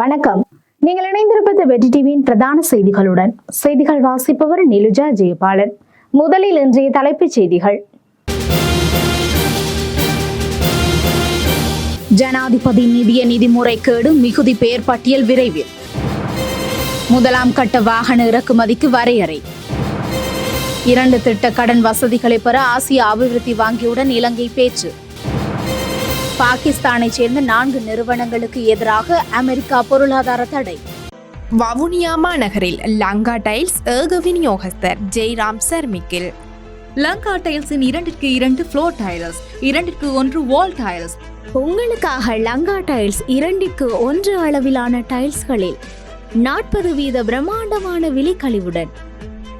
வணக்கம். நீங்கள் இணைந்திருப்பது வெற்றி டிவியின் பிரதான செய்திகளுடன். செய்திகள் வாசிப்பவர் நிலுஜா ஜெயபாலன். முதலில் இன்றைய தலைப்புச் செய்திகள். ஜனாதிபதி நிதிய நிதி முறைகேடு மிகுதி பெயர் பட்டியல் விரைவில். முதலாம் கட்ட வாகன இறக்குமதிக்கு வரையறை. இரண்டு திட்ட கடன் வசதிகளை பெற ஆசிய அபிவிருத்தி வங்கியுடன் இலங்கை பேச்சு. பாகிஸ்தானைச் சேர்ந்த நான்கு நிறுவனங்களுக்கு எதிராக அமெரிக்கா பொருளாதார தடை. வவுனியா மாநகரில் லங்கா டைல்ஸ் ஏக விநியோகஸ்தர் ஜெய்ராம் சர்மிக்கில். லங்கா டைல்ஸின் இரண்டிற்கு இரண்டு ஃப்ளோர் டைல்ஸ் இரண்டிற்கு ஒன்று வால் டைல்ஸ் உங்களுக்காக லங்கா டைல்ஸ் இரண்டிற்கு ஒன்று அளவிலான டைல்ஸ்களில் நாற்பது வீத பிரம்மாண்டமான விலைக்கழிவுடன்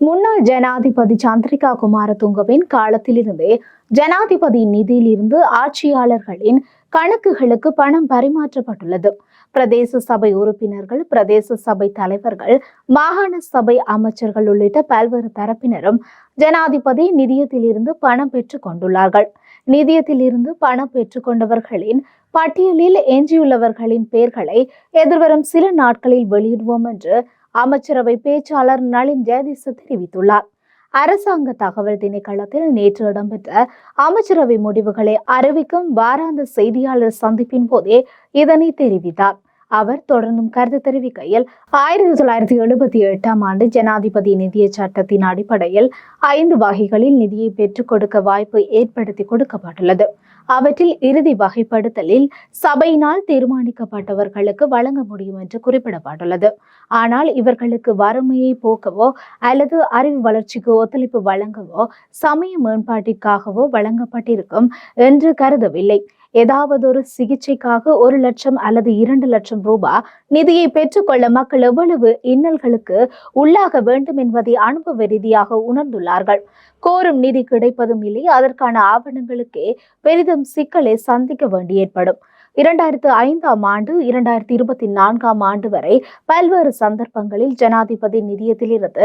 முன்னாள் ஜனாதிபதி சந்திரிகா குமாரதுங்கவின் காலத்திலிருந்தே ஜனாதிபதி நிதியிலிருந்து ஆட்சியாளர்களின் கணக்குகளுக்கு பணம் பரிமாற்றப்பட்டுள்ளது. பிரதேச சபை உறுப்பினர்கள் பிரதேச சபை தலைவர்கள் மாகாண சபை அமைச்சர்கள் உள்ளிட்ட பல்வேறு தரப்பினரும் ஜனாதிபதி நிதியத்திலிருந்து பணம் பெற்றுக் கொண்டுள்ளார்கள். நிதியத்திலிருந்து பணம் பெற்றுக்கொண்டவர்களின் பட்டியலில் எஞ்சியுள்ளவர்களின் பெயர்களை எதிர்வரும் சில நாட்களில் வெளியிடுவோம் என்று அமைச்சரவை பேச்சாளர் நளின் ஜெயதிச தெரிவித்துள்ளார். அரசாங்க தகவல் திணைக்களத்தில் நேற்று இடம்பெற்ற அமைச்சரவை முடிவுகளை அறிவிக்கும் வாராந்த செய்தியாளர் சந்திப்பின் போதே இதனை தெரிவித்தார். அவர் தொடர்ந்தும் கருத்து தெரிவிக்கையில் ஆயிரத்தி தொள்ளாயிரத்தி எழுபத்தி எட்டாம் ஆண்டு ஜனாதிபதி நிதிய சட்டத்தின் அடிப்படையில் ஐந்து வகைகளில் நிதியை பெற்றுக் கொடுக்க வாய்ப்பு ஏற்படுத்தி கொடுக்கப்பட்டுள்ளது. அவற்றில் இறுதி வகைப்படுத்தலில் சபையினால் தீர்மானிக்கப்பட்டவர்களுக்கு வழங்க முடியும் என்று குறிப்பிடப்பட்டுள்ளது. ஆனால் இவர்களுக்கு வறுமையை போக்கவோ அல்லது அறிவு வளர்ச்சிக்கு ஒத்துழைப்பு வழங்கவோ சமய மேம்பாட்டிற்காகவோ வழங்கப்பட்டிருக்கும் என்று கருதவில்லை. ஏதாவது ஒரு சிகிச்சைக்காக ஒரு லட்சம் அல்லது இரண்டு லட்சம் ரூபாய் நிதியை பெற்றுக்கொள்ள மக்கள் எவ்வளவு இன்னல்களுக்கு உள்ளாக வேண்டும் என்பதை அனுபவ ரீதியாக உணர்ந்துள்ளார்கள். கோரும் நிதி கிடைப்பதும் இல்லை அதற்கான ஆவணங்களுக்கே பெரிதும் சிக்கலை சந்திக்க வேண்டி ஏற்படும். இரண்டாயிரத்து ஐந்தாம் ஆண்டு இரண்டாயிரத்தி இருபத்தி நான்காம் ஆண்டு வரை பல்வேறு சந்தர்ப்பங்களில் ஜனாதிபதி நிதியத்திலிருந்து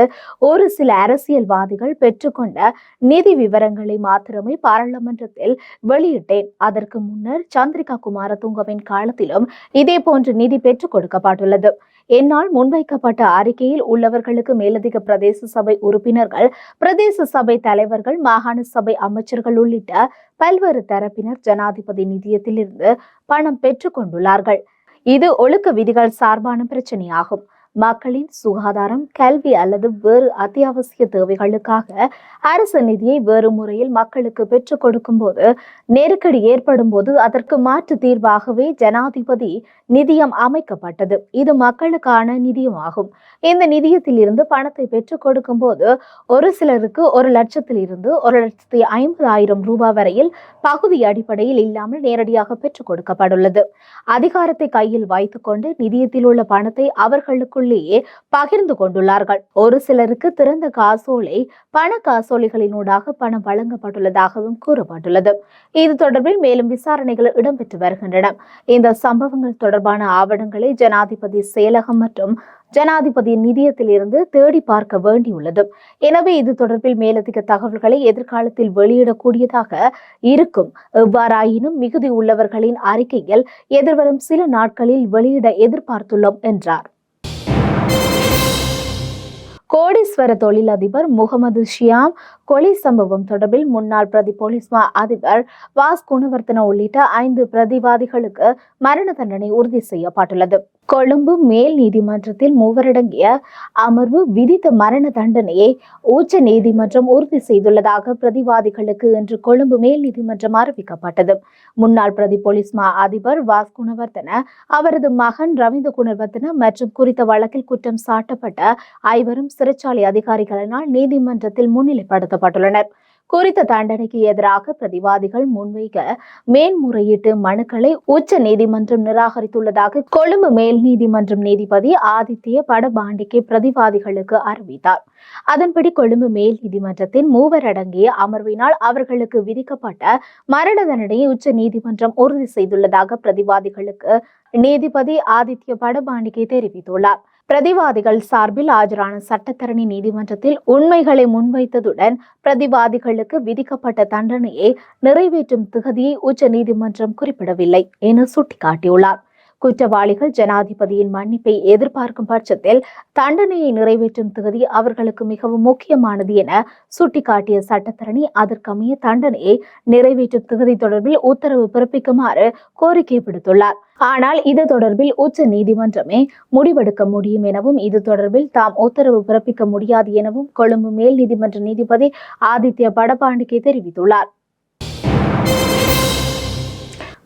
ஒரு சில அரசியல்வாதிகள் பெற்றுக்கொண்ட நிதி விவரங்களை மாத்திரமே பாராளுமன்றத்தில் வெளியிட்டேன். அதற்கு முன்னர் சந்திரிகா குமாரதுங்கவின் காலத்திலும் இதே போன்று நிதி பெற்றுக் கொடுக்கப்பட்டுள்ளது. என்னால் முன்வைக்கப்பட்ட அறிக்கையில் உள்ளவர்களுக்கு மேலதிக பிரதேச சபை உறுப்பினர்கள் பிரதேச சபை தலைவர்கள் மாகாண சபை அமைச்சர்கள் உள்ளிட்ட பல்வேறு தரப்பினர் ஜனாதிபதி நிதியத்திலிருந்து பணம் பெற்றுக் கொண்டுள்ளார்கள். இது ஒழுக்க விதிகள் சார்பான பிரச்சனையாகும். மக்களின் சுகாதாரம் கல்வி அல்லது வேறு அத்தியாவசிய தேவைகளுக்காக அரசு நிதியை வேறு முறையில் மக்களுக்கு பெற்றுக் கொடுக்கும் போது நெருக்கடி ஏற்படும் போது அதற்கு மாற்று தீர்வாகவே ஜனாதிபதி நிதியம் அமைக்கப்பட்டது. இது மக்களுக்கான நிதியமாகும். இந்த நிதியத்தில் இருந்து பணத்தை பெற்றுக் கொடுக்கும் போது ஒரு சிலருக்கு ஒரு லட்சத்தில் இருந்து ஒரு லட்சத்தி ஐம்பதாயிரம் ரூபாய் வரையில் பகுதி அடிப்படையில் இல்லாமல் நேரடியாக பெற்றுக் கொடுக்கப்பட்டுள்ளது. அதிகாரத்தை கையில் வைத்துக்கொண்டு நிதியத்தில் உள்ள பணத்தை அவர்களுக்குள் அவர்களுக்குள்ளேயே பகிர்ந்து கொண்டுள்ளார்கள். ஒரு சிலருக்கு திறந்த காசோலை பண காசோலைகளினூடாக பணம் வழங்கப்பட்டுள்ளதாகவும் கூறப்பட்டுள்ளது. இது தொடர்பில் மேலும் விசாரணைகள் இடம்பெற்று வருகின்றன. இந்த சம்பவங்கள் தொடர்பான ஆவணங்களை ஜனாதிபதி செயலகம் மற்றும் ஜனாதிபதியின் நிதியத்திலிருந்து தேடி பார்க்க வேண்டியுள்ளது. எனவே இது தொடர்பில் மேலதிக தகவல்களை எதிர்காலத்தில் வெளியிடக்கூடியதாக இருக்கும். எவ்வாறாயினும் மிகுதி உள்ளவர்களின் அறிக்கையில் எதிர்வரும் சில நாட்களில் வெளியிட எதிர்பார்த்துள்ளோம் என்றார். கோடீஸ்வர தொழிலதிபர் முகமது ஷியாம் கொலை சம்பவம் தொடர்பில் முன்னாள் பிரதி போலீஸ் மா அதிபர் வாஸ் குணவர்த்தன உள்ளிட்ட ஐந்து பிரதிவாதிகளுக்கு மரண தண்டனை உறுதி செய்யப்பட்டுள்ளது. கொழும்பு மேல் நீதிமன்றத்தில் மூவரடங்கிய அமர்வு விதித்த மரண தண்டனையை உச்ச நீதிமன்றம் உறுதி செய்துள்ளதாக பிரதிவாதிகளுக்கு இன்று கொழும்பு மேல் நீதிமன்றம் அறிவிக்கப்பட்டது. முன்னாள் பிரதி போலீஸ் மா அதிபர் வாஸ் குணவர்த்தன அவரது மகன் ரவீந்திர குணவர்த்தன மற்றும் குறித்த வழக்கில் குற்றம் சாட்டப்பட்ட ஐவரும் சிறைச்சாலை அதிகாரிகளினால் நீதிமன்றத்தில் முன்னிலைப்படுத்தப்பட்டுள்ளனர். குறித்த தண்டனைக்கு எதிராக பிரதிவாதிகள் முன்வைக்க மேன்முறையீட்டு மனுக்களை உச்ச நீதிமன்றம் நிராகரித்துள்ளதாக கொழும்பு மேல் நீதிமன்றம் நீதிபதி ஆதித்ய படபாண்டிக்கு பிரதிவாதிகளுக்கு அறிவித்தார். அதன்படி கொழும்பு மேல் நீதிமன்றத்தின் மூவர் அடங்கிய அமர்வினால் அவர்களுக்கு விதிக்கப்பட்ட மரண தண்டனையை உச்ச நீதிமன்றம் உறுதி செய்துள்ளதாக பிரதிவாதிகளுக்கு நீதிபதி ஆதித்ய படபாண்டிகை தெரிவித்துள்ளார். பிரதிவாதிகள் சார்பில் ஆஜரான சட்டத்தரணி நீதிமன்றத்தில் உண்மைகளை முன்வைத்ததுடன் பிரதிவாதிகளுக்கு விதிக்கப்பட்ட தண்டனையை நிறைவேற்றும் திகதியை உச்ச நீதிமன்றம் குறிப்பிடவில்லை என சுட்டிக்காட்டியுள்ளார். குற்றவாளிகள் ஜனாதிபதியின் மன்னிப்பை எதிர்பார்க்கும் பட்சத்தில் தண்டனையை நிறைவேற்றும் தகுதி அவர்களுக்கு மிகவும் முக்கியமானது என சுட்டிக்காட்டிய சட்டத்தரணி அதற்கமைய தண்டனையை நிறைவேற்றும் தகுதி தொடர்பில் உத்தரவு பிறப்பிக்குமாறு கோரிக்கை விடுத்துள்ளார் ஆனால் இது தொடர்பில் உச்ச நீதிமன்றமே முடிவெடுக்க முடியும் எனவும் இது தொடர்பில் தாம் உத்தரவு பிறப்பிக்க முடியாது எனவும் கொழும்பு மேல் நீதிமன்ற நீதிபதி ஆதித்ய படபாண்டிகே தெரிவித்துள்ளார்.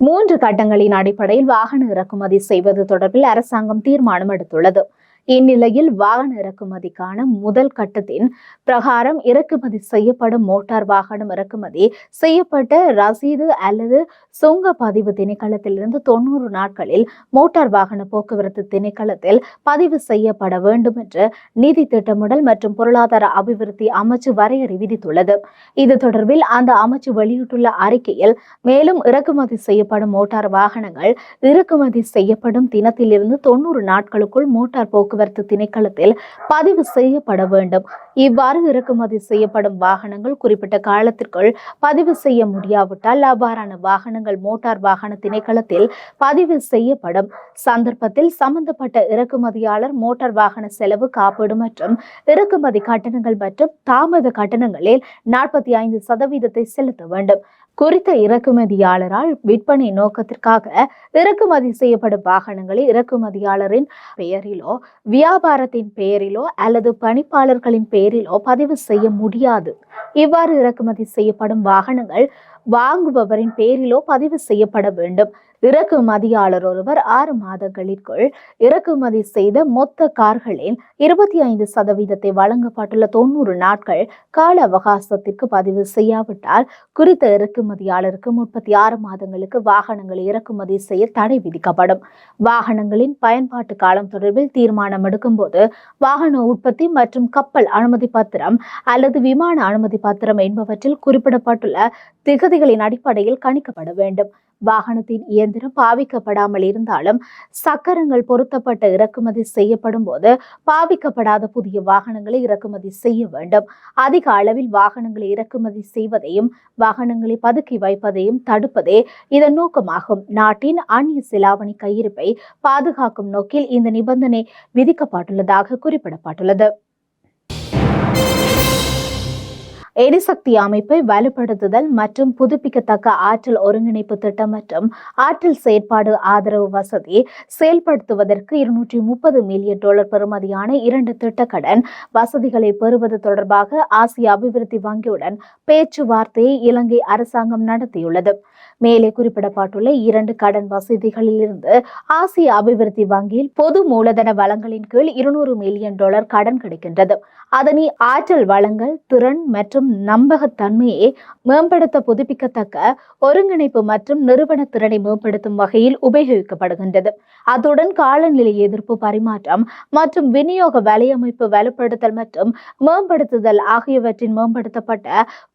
மூன்று கட்டங்களின் அடிப்படையில் வாகன இறக்குமதி செய்வது தொடர்பில் அரசாங்கம் தீர்மானம் எடுத்துள்ளது. இந்நிலையில் வாகன இறக்குமதிக்கான முதல் கட்டத்தின் பிரகாரம் இறக்குமதி செய்யப்படும் மோட்டார் வாகனம் இறக்குமதி செய்யப்பட்ட ரசீது அல்லது சுங்க பதிவு திணைக்களத்திலிருந்து தொண்ணூறு நாட்களில் மோட்டார் வாகன போக்குவரத்து திணைக்களத்தில் பதிவு செய்யப்பட வேண்டும் என்று நிதி திட்டமிடல் மற்றும் பொருளாதார அபிவிருத்தி அமைச்சு வரையறை விதித்துள்ளது. இது தொடர்பில் அந்த அமைச்சு வெளியிட்டுள்ள அறிக்கையில் மேலும் இறக்குமதி செய்யப்படும் மோட்டார் வாகனங்கள் இறக்குமதி செய்யப்படும் தினத்திலிருந்து தொண்ணூறு நாட்களுக்குள் மோட்டார் போக்குவரத்து திணைக்களத்தில் பதிவு செய்யப்பட வேண்டும். இவ்வாறு இறக்குமதி செய்யப்படும் வாகனங்கள் குறிப்பிட்ட காலத்திற்குள் பதிவு செய்ய முடியாவிட்டால் அவ்வாறான வாகனங்கள் மோட்டார் வாகன திணைக்களத்தில் பதிவு செய்யப்படும். சந்தர்ப்பத்தில் சம்பந்தப்பட்ட இறக்குமதியாளர் மோட்டார் வாகன செலவு காப்பீடு மற்றும் இறக்குமதி கட்டணங்கள் மற்றும் தாமத கட்டணங்களில் நாற்பத்தி ஐந்து சதவீதத்தை செலுத்த வேண்டும். குறித்த இறக்குமதியாளரால் விற்பனை நோக்கத்திற்காக இறக்குமதி செய்யப்படும் வாகனங்களை இறக்குமதியாளரின் பெயரிலோ வியாபாரத்தின் பெயரிலோ அல்லது பணிப்பாளர்களின் பெயரிலோ பதிவு செய்ய முடியாது. இவ்வாறு இறக்குமதி செய்யப்படும் வாகனங்கள் வாங்குபவரின் பேரிலோ பதிவு செய்யப்பட வேண்டும். இறக்குமதியாளர் ஒருவர் ஆறு மாதங்களிற்குள் இறக்குமதி செய்த மொத்த கார்களில் இருபத்தி ஐந்து சதவீதத்தை வழங்கப்பட்டுள்ள தொண்ணூறு நாட்கள் கால அவகாசத்திற்கு பதிவு செய்யாவிட்டால் குறித்த இறக்குமதியாளருக்கு முப்பத்தி ஆறு மாதங்களுக்கு வாகனங்களை இறக்குமதி செய்ய தடை விதிக்கப்படும். வாகனங்களின் பயன்பாட்டு காலம் தொடர்பில் தீர்மானம் எடுக்கும்போது வாகன உற்பத்தி மற்றும் கப்பல் அனுமதி பத்திரம் அல்லது விமான அனுமதி பத்திரம் என்பவற்றில் குறிப்பிடப்பட்டுள்ள திகதிகளின் அடிப்படையில் கணிக்கப்பட வேண்டும். வாகனத்தின் இயந்திரம் பாவிக்கப்படாமல் இருந்தாலும் சக்கரங்கள் பொருத்தப்பட்ட இறக்குமதி செய்யப்படும் போது பாவிக்கப்படாத புதிய வாகனங்களை இறக்குமதி செய்ய வேண்டும். அதிக அளவில் வாகனங்களை இறக்குமதி செய்வதையும் வாகனங்களை பதுக்கி வைப்பதையும் தடுப்பதே இதன் நோக்கமாகும். நாட்டின் அந்நிய செலாவணி கையிருப்பை பாதுகாக்கும் நோக்கில் இந்த நிபந்தனை விதிக்கப்பட்டுள்ளதாக குறிப்பிடப்பட்டுள்ளது. எரிசக்தி அமைப்பை வலுப்படுத்துதல் மற்றும் புதுப்பிக்கத்தக்க ஆற்றல் ஒருங்கிணைப்பு திட்டம் மற்றும் ஆற்றல் செயற்பாடு ஆதரவு வசதி செயல்படுத்துவதற்கு இருநூற்றி முப்பது மில்லியன் டாலர் பெறுமதியான இரண்டு திட்டக்கடன் வசதிகளை பெறுவது தொடர்பாக ஆசிய அபிவிருத்தி வங்கியுடன் பேச்சுவார்த்தையை இலங்கை அரசாங்கம் நடத்தியுள்ளது. மேலே குறிப்பிடப்பட்டுள்ள இரண்டு கடன் வசதிகளிலிருந்து ஆசிய அபிவிருத்தி வங்கியில் பொது மூலதன வளங்களின் கீழ் இருநூறு மில்லியன் டாலர் கடன் கிடைக்கின்றது. அதனை ஆற்றல் வளங்கள் திறன் மற்றும் மற்றும் நம்பகத்தன்மையை மேம்படுத்த புதுப்பிக்கத்தக்க ஒருங்கிணைப்பு மற்றும் நிறுவன திறனை மேம்படுத்தும் வகையில் உபயோகிக்கப்படுகின்றது. அத்துடன் காலநிலை எதிர்ப்பு பரிமாற்றம் மற்றும் விநியோக வலையமைப்பு வலுப்படுத்தல் மற்றும் மேம்படுத்துதல் ஆகியவற்றின் மேம்படுத்தப்பட்ட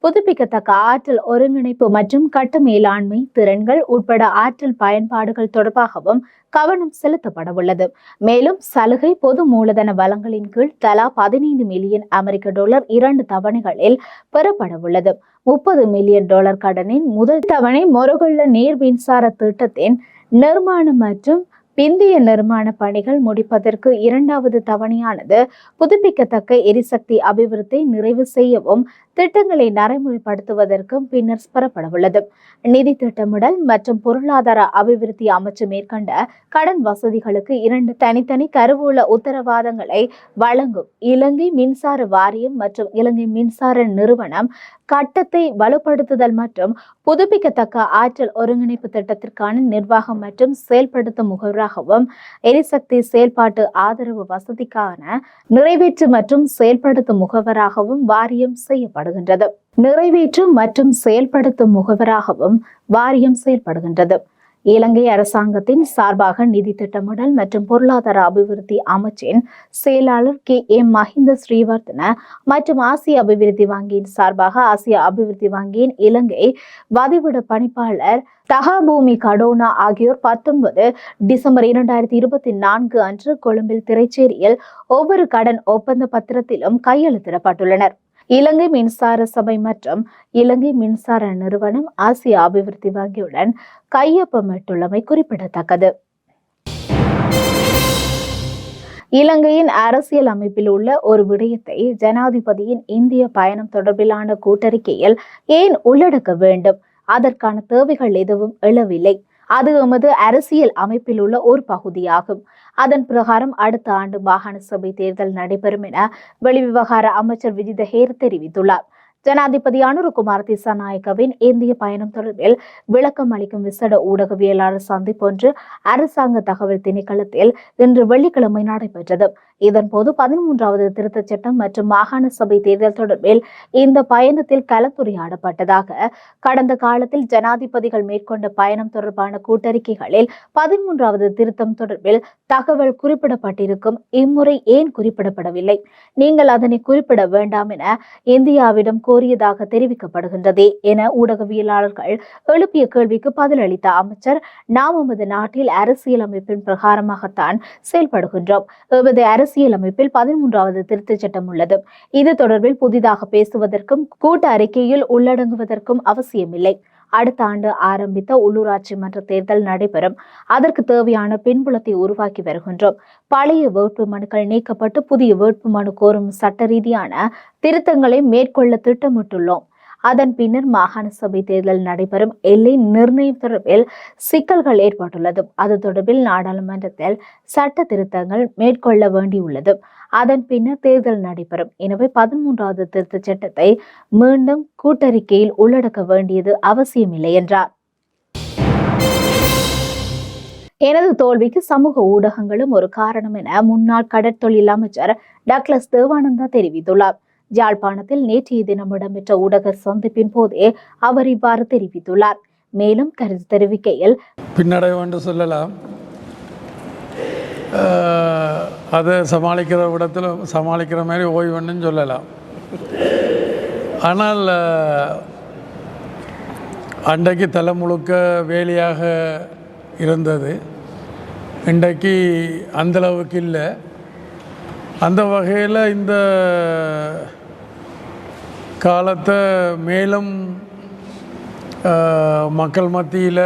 புதுப்பிக்கத்தக்க ஆற்றல் ஒருங்கிணைப்பு மற்றும் கட்ட மேலாண்மை திறன்கள் உட்பட ஆற்றல் பயன்பாடுகள் தொடர்பாகவும் கவனம் செலுத்தப்பட உள்ளது. மேலும் சலுகை பொது மூலதன வளங்களின் கீழ் தலா பதினைந்து மில்லியன் அமெரிக்க டாலர் இரண்டு தவணைகளில் பெறப்பட உள்ளது. முப்பது மில்லியன் டாலர் கடனின் முதல் தவணை மொரகுள்ள நீர் மின்சார திட்டத்தின் நிர்மாணம் மற்றும் பிந்திய நிர்மாண பணிகள் முடிப்பதற்கு இரண்டாவது தவணையானது புதுப்பிக்கத்தக்க எரிசக்தி அபிவிருத்தி நிறைவு செய்யவும் திட்டங்களை நடைமுறைப்படுத்துவதற்கும் பின்னர் பெறப்படவுள்ளது நிதி திட்டமிடல் மற்றும் பொருளாதார அபிவிருத்தி அமைச்சு மேற்கொண்ட கடன் வசதிகளுக்கு இரண்டு தனித்தனி கருவூல உத்தரவாதங்களை வழங்கும் இலங்கை மின்சார வாரியம் மற்றும் இலங்கை மின்சார நிறுவனம் கட்டத்தை வலுப்படுத்துதல் மற்றும் புதுப்பிக்கத்தக்க ஆற்றல் ஒருங்கிணைப்பு திட்டத்திற்கான நிர்வாகம் மற்றும் செயல்படுத்தும் முகவராகவும் எரிசக்தி செயல்பாட்டு ஆதரவு வசதிக்கான நிறைவேற்று மற்றும் செயல்படுத்தும் முகவராகவும் வாரியம் செய்யப்படுகின்றது. நிறைவேற்று மற்றும் செயல்படுத்தும் முகவராகவும் வாரியம் செயல்படுகின்றது. இலங்கை அரசாங்கத்தின் சார்பாக நிதி திட்டமிடல் மற்றும் பொருளாதார அபிவிருத்தி அமைச்சின் செயலாளர் கே. எம் மஹிந்த ஸ்ரீவர்தன மற்றும் ஆசிய அபிவிருத்தி வங்கியின் சார்பாக ஆசிய அபிவிருத்தி வங்கியின் இலங்கை வதிவிட பணிப்பாளர் தகாபூமி கடோனா ஆகியோர் பத்தொன்பது டிசம்பர் இரண்டாயிரத்தி இருபத்தி நான்கு அன்று கொழும்பில் திரைச்சேரியில் ஒவ்வொரு கடன் ஒப்பந்த பத்திரத்திலும் கையெழுத்திடப்பட்டுள்ளனர். இலங்கை மின்சார சபை மற்றும் இலங்கை மின்சார நிறுவனம் ஆசிய அபிவிருத்தி வங்கியுடன் கையொப்பமிட்டுள்ளமை குறிப்பிடத்தக்கது. இலங்கையின் அரசியல் அமைப்பில் உள்ள ஒரு விடயத்தை ஜனாதிபதியின் இந்திய பயணம் தொடர்பிலான கூட்டறிக்கையில் ஏன் உள்ளடக்க வேண்டும்? அதற்கான தேவைகள் எதுவும் எழவில்லை. அது எமது அரசியல் அமைப்பில் உள்ள ஒரு பகுதியாகும். அதன் பிரகாரம் அடுத்த ஆண்டு மாகாண சபை தேர்தல் நடைபெறும் என வெளிவிவகார அமைச்சர் விஜித ஹேர் தெரிவித்துள்ளார். ஜனாதிபதி அனுருகுமார் திசாநாயக்கவின் இந்திய பயணம் தொடர்பில் விளக்கம் அளிக்கும் விசேட ஊடகவியலாளர் சந்திப்பொன்று அரசாங்க தகவல் திணைக்களத்தில் இன்று வெள்ளிக்கிழமை நடைபெற்றது. இதன்போது பதிமூன்றாவது திருத்தச் சட்டம் மற்றும் மாகாண சபை தேர்தல் தொடர்பில் இந்த பயணத்தில் கலந்துரையாடப்பட்டதாக கடந்த காலத்தில் ஜனாதிபதிகள் மேற்கொண்ட பயணம் தொடர்பான கூட்டறிக்கைகளில் பதிமூன்றாவது திருத்தம் தொடர்பில் தகவல் குறிப்பிடப்பட்டிருக்கும். இம்முறை ஏன் குறிப்பிடப்படவில்லை? நீங்கள் அதனை குறிப்பிட வேண்டாம் என இந்தியாவிடம் கோரியதாக தெரிவிக்கப்படுகின்றது என ஊடகவியலாளர்கள் எழுப்பிய கேள்விக்கு பதிலளித்த அமைச்சர் நாம் நமது நாட்டில் அரசியலமைப்பின் பிரகாரமாகத்தான் செயல்படுகின்றோம். எமது அரசியலமைப்பில் பதிமூன்றாவது திருத்தச் சட்டம் உள்ளது. இது தொடர்பில் புதிதாக பேசுவதற்கும் கூட்ட அறிக்கையில் உள்ளடங்குவதற்கும் அவசியமில்லை. அடுத்த ஆண்டு ஆரம்பித்த உள்ளூராட்சி மன்ற தேர்தல் நடைபெறும். அதற்கு தேவையான பின்புலத்தை உருவாக்கி வருகின்றோம். பழைய வேட்பு மனுக்கள் நீக்கப்பட்டு புதிய வேட்பு மனு கோரும் சட்ட ரீதியான திருத்தங்களை மேற்கொள்ள திட்டமிட்டுள்ளோம். அதன் பின்னர் மாகாண சபை தேர்தல் நடைபெறும். எல்லை நிர்ணயம் தொடர்பில் சிக்கல்கள் ஏற்பட்டுள்ளது அது தொடர்பில் நாடாளுமன்றத்தில் சட்ட திருத்தங்கள் மேற்கொள்ள வேண்டியுள்ளது அதன் பின்னர் தேர்தல் நடைபெறும். எனவே பதிமூன்றாவது திருத்தச் சட்டத்தை மீண்டும் கூட்டறிக்கையில் உள்ளடக்க வேண்டியது அவசியமில்லை என்றார். எனது தோல்விக்கு சமூக ஊடகங்களும் ஒரு காரணம் என முன்னாள் கடற்தொழில் அமைச்சர் டக்ளஸ் தேவானந்தா தெரிவித்துள்ளார். யாழ்ப்பாணத்தில் நேற்றைய தினம் இடம்பெற்ற ஊடக சந்திப்பின் போதே அவர் இவ்வாறு தெரிவித்துள்ளார். மேலும் கருத்து தெரிவிக்கையில் பின்னடைவு என்று சொல்லலாம். அதை சமாளிக்கிற விடத்தில் சமாளிக்கிற மாதிரி ஓய்வுன்னு சொல்லலாம். ஆனால் அன்றைக்கு தலை முழுக்க வேலையாக இருந்தது. இன்றைக்கு அந்தளவுக்கு இல்லை. அந்த வகையில் இந்த காலத்தை மேலும் மக்கள் மத்தியில்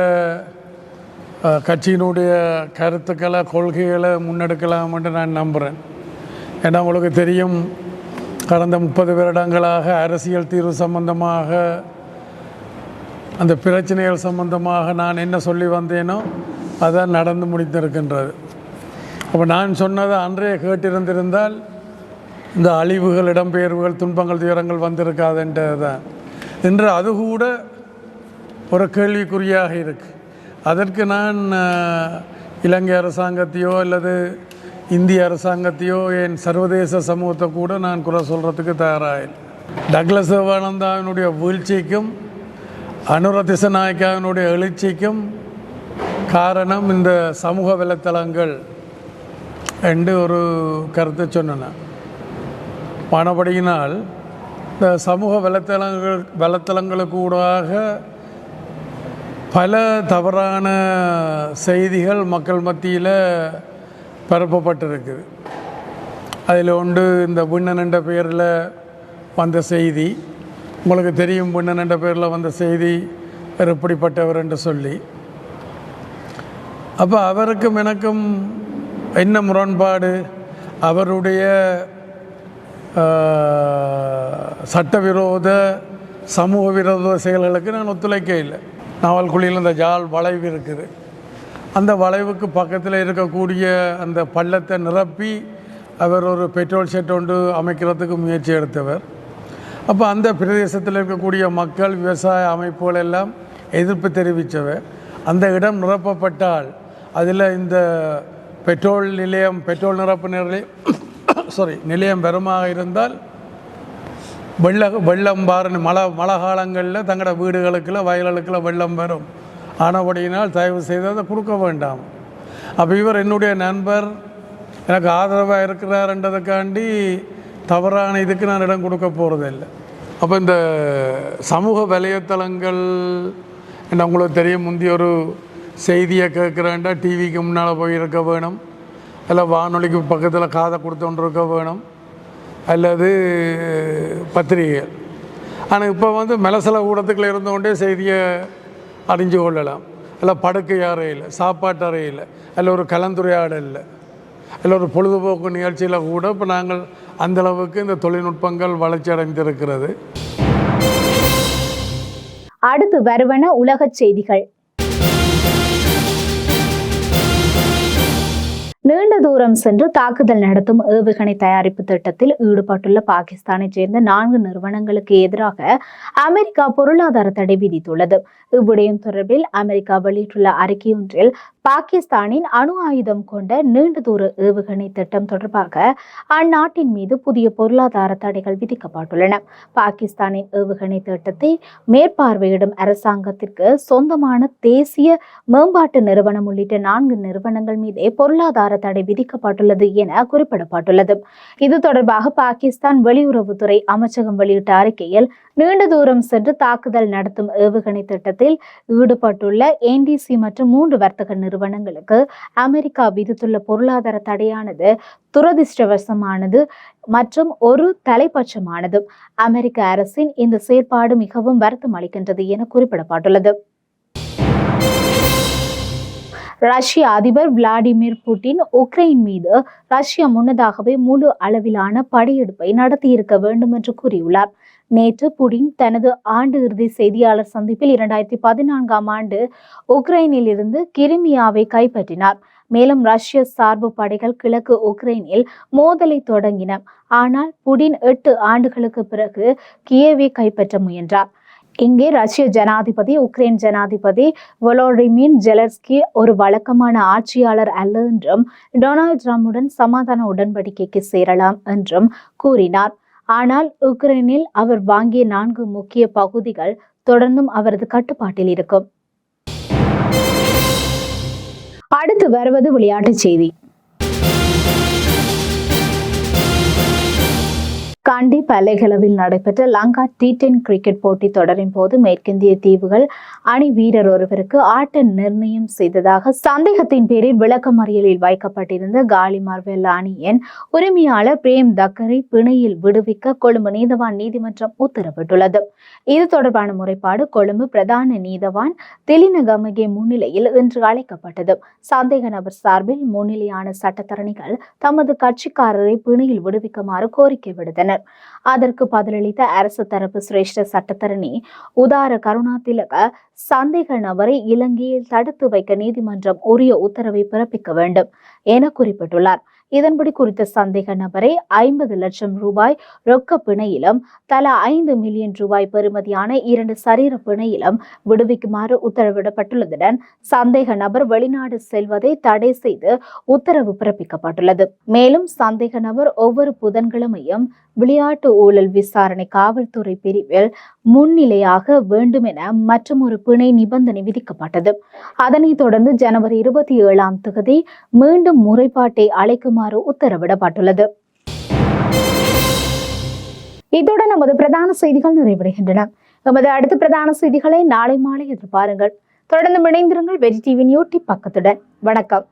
கட்சியினுடைய கருத்துக்களை கொள்கைகளை முன்னெடுக்கலாம் என்று நான் நம்புகிறேன் ஏன்னா உங்களுக்கு தெரியும் கடந்த முப்பது வருடங்களாக அரசியல் தீர்வு சம்பந்தமாக அந்த பிரச்சனைகள் சம்பந்தமாக நான் என்ன சொல்லி வந்தேனோ அதான் நடந்து முடித்திருக்கின்றது அப்போ நான் சொன்னதை அன்றே கேட்டிருந்திருந்தால் இந்த அழிவுகள் இடம்பெயர்வுகள் துன்பங்கள் துயரங்கள் வந்திருக்காதுன்றது. தான் இன்று அது கூட ஒரு கேள்விக்குறியாக இருக்கு. அதற்கு நான் இலங்கை அரசாங்கத்தையோ அல்லது இந்திய அரசாங்கத்தையோ என் சர்வதேச சமூகத்தை கூட நான் குறை சொல்கிறதுக்கு தயாராக டக்ளஸ் சிவானந்தாவினுடைய வீழ்ச்சிக்கும் அனுர திசநாயக்காவினுடைய எழுச்சிக்கும் காரணம் இந்த சமூக வலைத்தளங்கள் என்று ஒரு கருத்தை சொன்னேன் மனப்படியினால் இந்த சமூக வலைத்தளங்கள் வலைத்தளங்களுக்கு ஊடாக பல தவறான செய்திகள் மக்கள் மத்தியில் பரப்பப்பட்டிருக்குது. அதில் ஒன்று இந்த விண்ணன் என்ற பெயரில் வந்த செய்தி. உங்களுக்கு தெரியும் விண்ணன் என்ற பெயரில் வந்த செய்தி எப்படிப்பட்டவர் என்று சொல்லி. அப்போ அவருக்கும் எனக்கும் என்ன முரண்பாடு? அவருடைய சட்டவிரோத சமூக விரோத செயல்களுக்கு நான் ஒத்துழைக்க இல்லை. நாவல்குழியில் இந்த ஜால் வளைவு இருக்குது. அந்த வளைவுக்கு பக்கத்தில் இருக்கக்கூடிய அந்த பள்ளத்தை நிரப்பி அவர் ஒரு பெட்ரோல் ஷெட் ஒன்று அமைக்கிறதுக்கு முயற்சி எடுத்தவர். அப்போ அந்த பிரதேசத்தில் இருக்கக்கூடிய மக்கள் விவசாய அமைப்புகள் எல்லாம் எதிர்ப்பு தெரிவித்தவர். அந்த இடம் நிரப்பப்பட்டால் அதில் இந்த பெட்ரோல் நிலையம் பெட்ரோல் நிரப்பு நிலையம் சாரி நிலையம் பெருமாக இருந்தால் வெள்ள வெள்ளம் பாருன்னு மழை மழை காலங்களில் தங்களோட வீடுகளுக்குள்ள வயல்களுக்குள்ள வெள்ளம் வரும். ஆனபடியினால் தயவு செய்து அதை கொடுக்க வேண்டாம். அப்போ இவர் என்னுடைய நண்பர் எனக்கு ஆதரவாக இருக்கிறாருன்றதுக்காண்டி தவறான இதுக்கு நான் இடம் கொடுக்க போகிறதில்லை அப்போ இந்த சமூக வலைத்தளங்கள் என்ன உங்களுக்கு தெரியும் முந்தைய ஒரு செய்தியை கேட்குறேன்டா டிவிக்கு முன்னால் போய் இருக்க வேணும். இல்லை வானொலிக்கு பக்கத்தில் காதை கொடுத்தோன்றிருக்க வேணும். அல்லது பத்திரிகைகள். ஆனால் இப்போ வந்து மெலசல ஊடகத்துக்குள்ள இருந்து கொண்டே செய்தியை அறிஞ்சு கொள்ளலாம். இல்லை படுக்கை அறையில் சாப்பாட்டு அறையில் அல்ல ஒரு கலந்துரையாடலில் இல்லை. ஒரு பொழுதுபோக்கு நிகழ்ச்சியில் கூட இப்போ நாங்கள் அந்தளவுக்கு இந்த தொழில்நுட்பங்கள் வளர்ச்சி அடைந்திருக்கிறது. அடுத்து வருவன உலகச் செய்திகள். நீண்ட தூரம் சென்று தாக்குதல் நடத்தும் ஏவுகணை தயாரிப்பு திட்டத்தில் ஈடுபட்டுள்ள பாகிஸ்தானைச் சேர்ந்த நான்கு நிறுவனங்களுக்கு எதிராக அமெரிக்கா பொருளாதார தடை விதித்துள்ளது. இவ்விடயம் தொடர்பில் அமெரிக்கா வெளியிட்டுள்ள அறிக்கையொன்றில் பாகிஸ்தானின் அணு ஆயுதம் கொண்ட நீண்ட தூர ஏவுகணை திட்டம் தொடர்பாக அந்நாட்டின் மீது புதிய பொருளாதார தடைகள் விதிக்கப்பட்டுள்ளன. பாகிஸ்தானின் ஏவுகணை திட்டத்தை மேற்பார்வையிடும் அரசாங்கத்திற்கு சொந்தமான தேசிய மேம்பாட்டு நிறுவனம் உள்ளிட்ட நான்கு நிறுவனங்கள் மீதே பொருளாதார தடை விதிக்கப்பட்டுள்ளது என குறிப்பிடப்பட்டுள்ளது. இது தொடர்பாக பாகிஸ்தான் வெளியுறவுத்துறை அமைச்சகம் வெளியிட்ட அறிக்கையில் நீண்ட தூரம் சென்று தாக்குதல் நடத்தும் ஏவுகணை திட்டத்தில் ஈடுபட்டுள்ள என்டிசி மற்றும் மூன்று வர்த்தக நிறுவனங்களுக்கு அமெரிக்கா விதித்துள்ள பொருளாதார தடையானது துரதிருஷ்டவசமானது மற்றும் ஒரு தலைப்பட்சமானது. அமெரிக்க அரசின் இந்த செயற்பாடு மிகவும் வருத்தம் அளிக்கின்றது என குறிப்பிடப்பட்டுள்ளது. ரஷ்ய அதிபர் விளாடிமிர் புட்டின் உக்ரைன் மீது ரஷ்யா முன்னதாகவே முழு அளவிலான படையெடுப்பை நடத்தியிருக்க வேண்டும் என்று கூறியுள்ளார். நேற்று புடின் தனது ஆண்டு இறுதி செய்தியாளர் சந்திப்பில் இரண்டாயிரத்தி பதினான்காம் ஆண்டு உக்ரைனில் இருந்து கிரிமியாவை கைப்பற்றினார். மேலும் ரஷ்ய சார்பு படைகள் கிழக்கு உக்ரைனில் மோதலை தொடங்கின. ஆனால் புடின் எட்டு ஆண்டுகளுக்கு பிறகு கியேவை கைப்பற்ற முயன்றார். இங்கே ரஷ்ய ஜனாதிபதி உக்ரைன் ஜனாதிபதி வொலோரிமின் ஜெலஸ்கி ஒரு வழக்கமான ஆட்சியாளர் அல்ல என்றும் டொனால்ட் ட்ரம்புடன் சமாதான உடன்படிக்கைக்கு சேரலாம் என்றும் கூறினார். ஆனால் உக்ரைனில் அவர் வாங்கிய நான்கு முக்கிய பகுதிகள் தொடர்ந்தும் அவரது கட்டுப்பாட்டில் இருக்கும். அடுத்து வருவது விளையாட்டுச் செய்தி. காண்டி பல்லைகளவில் நடைபெற்ற லங்கா டி டென் கிரிக்கெட் போட்டி தொடரின் போது மேற்கிந்திய தீவுகள் அணி வீரர் ஒருவருக்கு ஆட்ட நிர்ணயம் செய்ததாக சந்தேகத்தின் பேரில் விளக்கமறியலில் வைக்கப்பட்டிருந்த காலி மார்வெல்ல அணியின் உரிமையாளர் பிரேம் தக்கரை பிணையில் விடுவிக்க கொழும்பு நீதவான் நீதிமன்றம் உத்தரவிட்டுள்ளது. இது தொடர்பான முறைப்பாடு கொழும்பு பிரதான நீதவான் திலினகமகே முன்னிலையில் இன்று அழைக்கப்பட்டது. சந்தேக நபர் சார்பில் முன்னிலையான சட்டத்தரணிகள் தமது கட்சிக்காரரை பிணையில் விடுவிக்குமாறு கோரிக்கை விடுத்தனர். அதற்கு பதிலளித்த அரசு தரப்பு சிரேஷ்ட சட்டத்தரணி உதார கருணாதிலக சந்தேக நபரை இலங்கையில் தடுத்து வைக்க நீதிமன்றம் உரிய உத்தரவை பிறப்பிக்க வேண்டும் என குறிப்பிட்டுள்ளார். இதன்படி குறித்த சந்தேக நபரை ஐம்பது லட்சம் ரூபாய் ரொக்க பிணையிலும் தலா ஐந்து மில்லியன் ரூபாய் பெறுமதியான இரண்டு சரீர பிணையிலும் விடுவிக்குமாறு உத்தரவிடப்பட்டுள்ளதுடன் சந்தேக நபர் வெளிநாடு செல்வதை தடை செய்து உத்தரவு பிறப்பிக்கப்பட்டுள்ளது. மேலும் சந்தேக நபர் ஒவ்வொரு புதன்கிழமையும் விளையாட்டு ஊழல் விசாரணை காவல்துறை பிரிவில் முன்னிலையாக வேண்டும் என ஒரு பிணை நிபந்தனை விதிக்கப்பட்டது. அதனைத் தொடர்ந்து ஜனவரி இருபத்தி ஏழாம் தேதி மீண்டும் முறைப்பாட்டை அழைக்குமாறு உத்தரவிடப்பட்டுள்ளது. இத்துடன் நமது பிரதான செய்திகள் நிறைவடைகின்றன. நமது அடுத்த பிரதான செய்திகளை நாளை மாலை எதிர்பாருங்கள். தொடர்ந்து இணைந்திருங்கள் வெஜி டிவியின் யூடியூப் பக்கத்துடன். வணக்கம்.